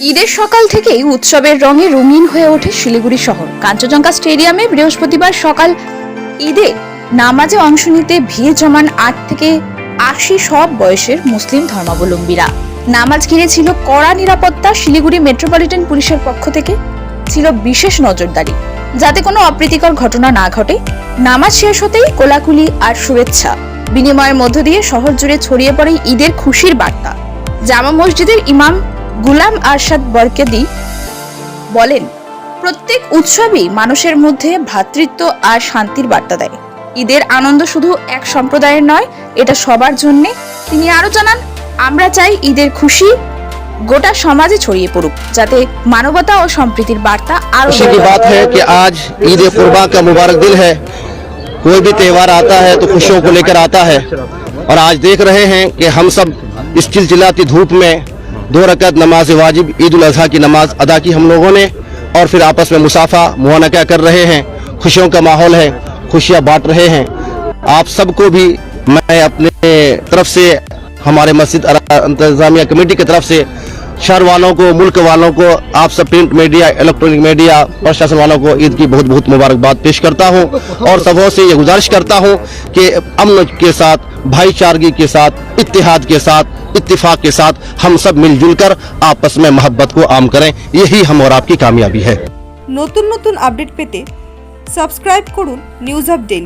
ঈদের সকাল থেকেই উৎসবের রঙে রঙিন হয়ে ওঠে শিলিগুড়ি শহর। কাঞ্চনজঙ্ঘা স্টেডিয়ামে বৃহস্পতিবার সকাল ঈদে নামাজে অংশ নিতে ভিড় জমান আট থেকে আশি সব বয়সের মুসলিম ধর্মাবলম্বীরা। নামাজ ঘিরে ছিল কড়া নিরাপত্তা, শিলিগুড়ি মেট্রোপলিটন পুলিশের পক্ষ থেকে ছিল বিশেষ নজরদারি। যাতে কোনো অপ্রীতিকর ঘটনা না ঘটে, নামাজ শেষ হতেই কোলাকুলি আর শুভেচ্ছা। বিনিময়ের মধ্য দিয়ে শহর জুড়ে ছড়িয়ে পড়ে ঈদের খুশির বার্তা। জামা মসজিদের ইমাম গুলাম আরশাদ বরকেদি বলেন প্রত্যেক উৎসবই মানুষের মধ্যে ভ্রাতৃত্ব আর শান্তির বার্তা দেয় ঈদের আনন্দ শুধু এক সম্প্রদায়ের নয় এটা সবার জন্যে তিনি আরো জানান আমরা চাই ঈদের খুশি গোটা সমাজে ছড়িয়ে পড়ুক যাতে মানবতা ও সম্প্রীতির বার্তা আরো खुशी की বেড়ে बात है कि आज ईद कुर्बा का मुबारक दिन है कोई भी त्यौहार आता है तो खुशियों को लेकर आता है और आज देख रहे हैं कि हम सब इस चिलचिलाती धूप में दो रकत नमाज़ वाजिब, ईद अजी की नमाज़ अदा की हम लोगों ने और फिर आपस में मुसाफा मुआनका कर रहे हैं? खुशियों का माहौल है, खुशियाँ बांट रहे हैं। आप सबको भी मैं अपने तरफ़ से, हमारे मस्जिद इंतजामिया कमेटी की तरफ़ से शहर वालों को मुल्क वालों को आप सब प्रिंट मीडिया इलेक्ट्रॉनिक मीडिया प्रशासन वालों को ईद की बहुत बहुत मुबारकबाद पेश करता हूं और सबों से ये गुजारिश करता हूं कि अमन के साथ भाईचारगी के साथ इत्तेहाद के साथ इत्तेफाक के साथ हम सब मिलजुल कर आपस में मोहब्बत को आम करें यही हम और आपकी कामयाबी है নতুন নতুন আপডেট পেতে সাবস্ক্রাইব করুন নিউজ আপ ডেলি